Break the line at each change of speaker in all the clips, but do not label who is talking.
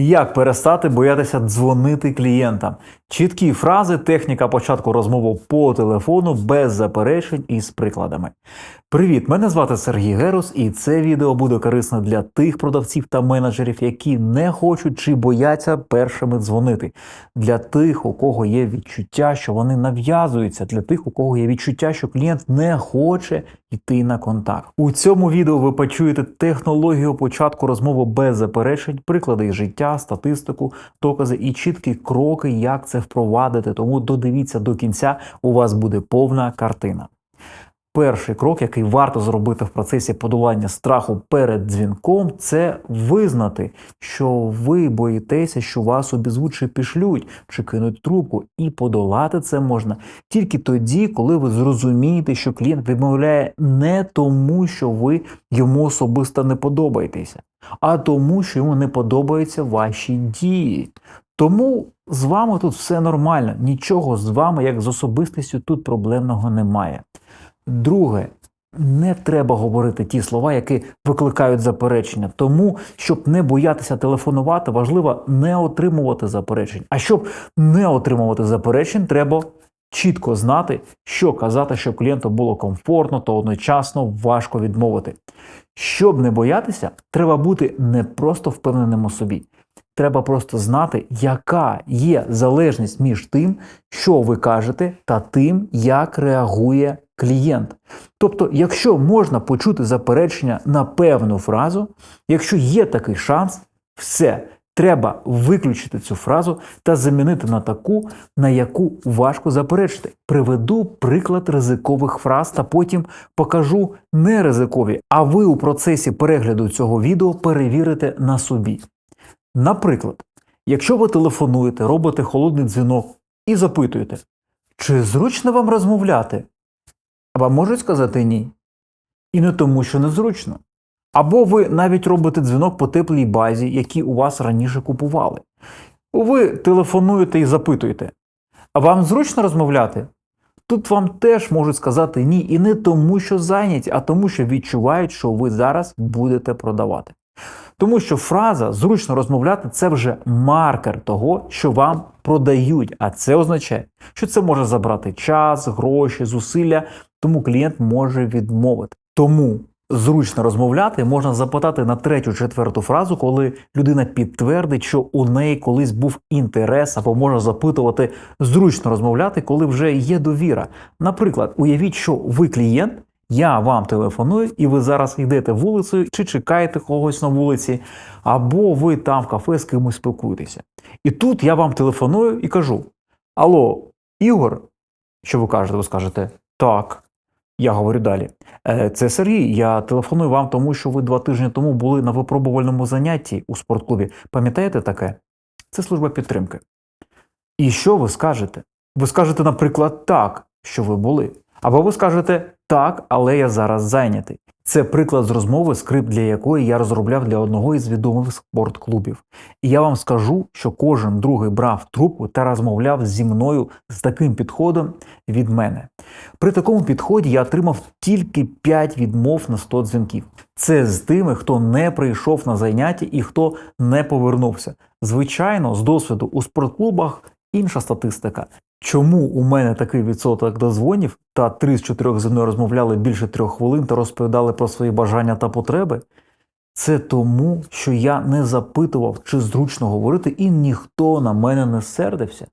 Як перестати боятися дзвонити клієнтам? Чіткі фрази, техніка початку розмови по телефону без заперечень і з прикладами. Привіт, мене звати Сергій Герус, і це відео буде корисне для тих продавців та менеджерів, які не хочуть чи бояться першими дзвонити. Для тих, у кого є відчуття, що вони нав'язуються, для тих, у кого є відчуття, що клієнт не хоче йти на контакт. У цьому відео ви почуєте технологію початку розмови без заперечень, приклади життя, статистику, докази і чіткі кроки, як це впровадити. Тому додивіться до кінця, у вас буде повна картина. Перший крок, який варто зробити в процесі подолання страху перед дзвінком, це визнати, що ви боїтеся, що вас обізвуть чи пішлють, чи кинуть трубку, і подолати це можна тільки тоді, коли ви зрозумієте, що клієнт відмовляє не тому, що ви йому особисто не подобаєтеся, а тому, що йому не подобаються ваші дії. Тому з вами тут все нормально, нічого з вами, як з особистістю, тут проблемного немає. Друге, не треба говорити ті слова, які викликають заперечення. Тому, щоб не боятися телефонувати, важливо не отримувати заперечень. А щоб не отримувати заперечень, треба чітко знати, що казати, щоб клієнту було комфортно та одночасно важко відмовити. Щоб не боятися, треба бути не просто впевненим у собі. Треба просто знати, яка є залежність між тим, що ви кажете, та тим, як реагує клієнт. Тобто, якщо можна почути заперечення на певну фразу, якщо є такий шанс, все. Треба виключити цю фразу та замінити на таку, на яку важко заперечити. Приведу приклад ризикових фраз та потім покажу неризикові, а ви у процесі перегляду цього відео перевірите на собі. Наприклад, якщо ви телефонуєте, робите холодний дзвінок і запитуєте, чи зручно вам розмовляти? Вам можуть сказати ні. І не тому, що незручно. Або ви навіть робите дзвінок по теплій базі, які у вас раніше купували. Ви телефонуєте і запитуєте, а вам зручно розмовляти? Тут вам теж можуть сказати ні, і не тому, що зайняті, а тому, що відчувають, що ви зараз будете продавати. Тому що фраза зручно розмовляти це вже маркер того, що вам продають, а це означає, що це може забрати час, гроші, зусилля, тому клієнт може відмовити. Тому зручно розмовляти можна запитати на третю, четверту фразу, коли людина підтвердить, що у неї колись був інтерес, або може запитувати зручно розмовляти, коли вже є довіра. Наприклад, уявіть, що ви клієнт. Я вам телефоную, і ви зараз йдете вулицею чи чекаєте когось на вулиці, або ви там в кафе з кимось спілкуєтеся. І тут я вам телефоную і кажу: Алло, Ігор, що ви кажете? Ви скажете так. Я говорю далі. «Е, Це Сергій. Я телефоную вам, тому що ви два тижні тому були на випробувальному занятті у спортклубі. Пам'ятаєте таке? Це служба підтримки. І що ви скажете? Ви скажете, наприклад, так, що ви були. Або ви скажете так, але я зараз зайнятий. Це приклад з розмови, скрипт для якої я розробляв для одного із відомих спортклубів. І я вам скажу, що кожен другий брав трубку та розмовляв зі мною з таким підходом від мене. При такому підході я отримав тільки 5 відмов на 100 дзвінків. Це з тими, хто не прийшов на заняття і хто не повернувся. Звичайно, з досвіду у спортклубах інша статистика. Чому у мене такий відсоток дозвонів та три з чотирьох зі мною розмовляли більше трьох хвилин та розповідали про свої бажання та потреби? Це тому, що я не запитував, чи зручно говорити, і ніхто на мене не сердився.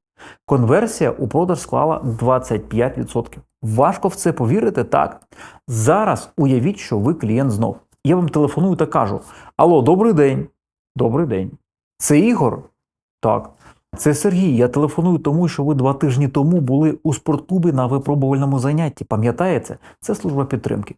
Конверсія у продаж склала 25%. Важко в це повірити, так? Зараз уявіть, що ви клієнт знов. Я вам телефоную та кажу: Алло, добрий день. Добрий день. Це Ігор? Так. Це Сергій. Я телефоную тому, що ви два тижні тому були у спортклубі на випробувальному занятті. Пам'ятаєте? Це служба підтримки.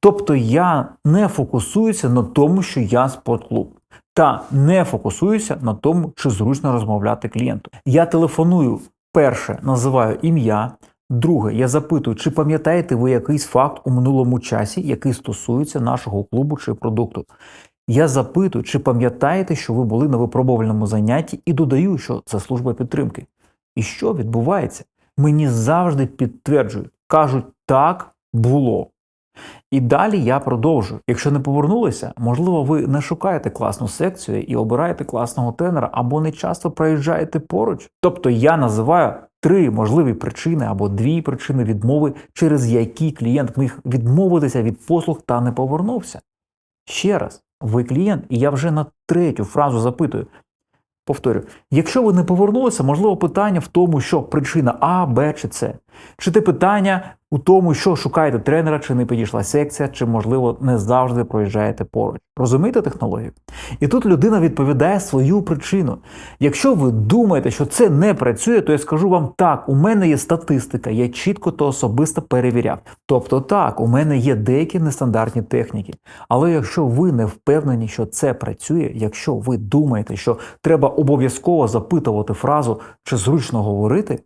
Тобто я не фокусуюся на тому, що я спортклуб, та не фокусуюся на тому, чи зручно розмовляти клієнту. Я телефоную перше, називаю ім'я. Друге, я запитую, чи пам'ятаєте ви якийсь факт у минулому часі, який стосується нашого клубу чи продукту. Я запитую, чи пам'ятаєте, що ви були на випробувальному занятті, і додаю, що це служба підтримки. І що відбувається? Мені завжди підтверджують, кажуть, так було. І далі я продовжу. Якщо не повернулися, можливо, ви не шукаєте класну секцію і обираєте класного тренера або не часто проїжджаєте поруч. Тобто я називаю три можливі причини або дві причини відмови, через які клієнт міг відмовитися від послуг та не повернувся. Ще раз, ви клієнт, і я вже на третю фразу запитую. Повторю, якщо ви не повернулися, можливо, питання в тому, що причина А, Б чи С. Чи те питання у тому, що шукаєте тренера, чи не підійшла секція, чи, можливо, не завжди проїжджаєте поруч. Розумієте технологію? І тут людина відповідає свою причину. Якщо ви думаєте, що це не працює, то я скажу вам так: у мене є статистика, я чітко та особисто перевіряв. Тобто, так, у мене є деякі нестандартні техніки. Але якщо ви не впевнені, що це працює, якщо ви думаєте, що треба обов'язково запитувати фразу чи зручно говорити,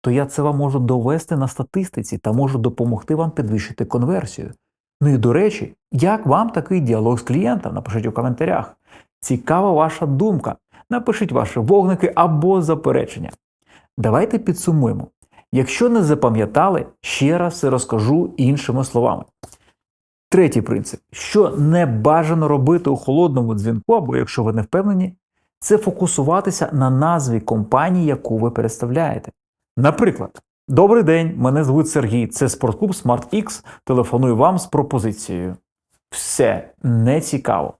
то я це вам можу довести на статистиці та можу допомогти вам підвищити конверсію. Ну і до речі, як вам такий діалог з клієнтом? Напишіть у коментарях. Цікава ваша думка. Напишіть ваші вогники або заперечення. Давайте підсумуємо. Якщо не запам'ятали, ще раз це розкажу іншими словами. Третій принцип, що не бажано робити у холодному дзвінку, або якщо ви не впевнені, це фокусуватися на назві компанії, яку ви представляєте. Наприклад, добрий день, мене звуть Сергій, це спортклуб SmartX, телефоную вам з пропозицією. Все не цікаво.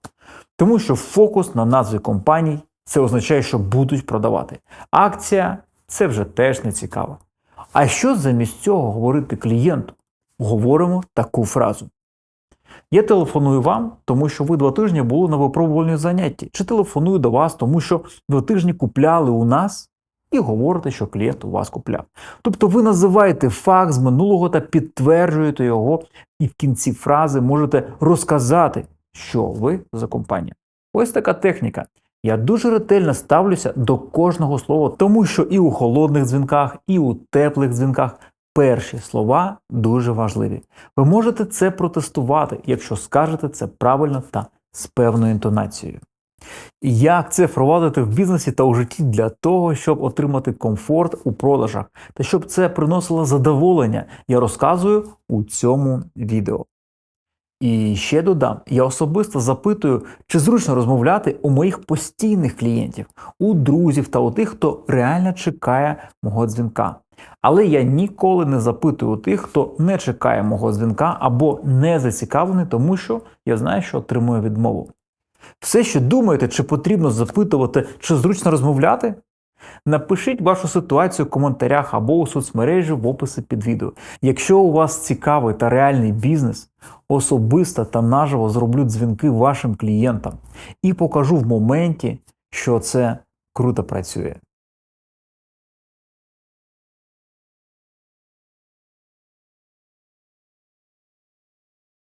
Тому що фокус на назві компаній це означає, що будуть продавати. Акція це вже теж не цікаво. А що замість цього говорити клієнту? Говоримо таку фразу. Я телефоную вам, тому що ви два тижні були на випробувальній занятті. Чи телефоную до вас, тому що два тижні купляли у нас і говорите, що клієнт у вас купляв. Тобто ви називаєте факт з минулого та підтверджуєте його, і в кінці фрази можете розказати, що ви за компанія. Ось така техніка. Я дуже ретельно ставлюся до кожного слова, тому що і у холодних дзвінках, і у теплих дзвінках перші слова дуже важливі. Ви можете це протестувати, якщо скажете це правильно та з певною інтонацією. Як це впровадити в бізнесі та у житті для того, щоб отримати комфорт у продажах та щоб це приносило задоволення, я розказую у цьому відео. І ще додам, я особисто запитую, чи зручно розмовляти у моїх постійних клієнтів, у друзів та у тих, хто реально чекає мого дзвінка. Але я ніколи не запитую у тих, хто не чекає мого дзвінка або не зацікавлений, тому що я знаю, що отримую відмову. Все, що думаєте, чи потрібно запитувати, чи зручно розмовляти? Напишіть вашу ситуацію в коментарях або у соцмережі в описі під відео. Якщо у вас цікавий та реальний бізнес, особисто та наживо зроблю дзвінки вашим клієнтам і покажу в моменті, що це круто працює.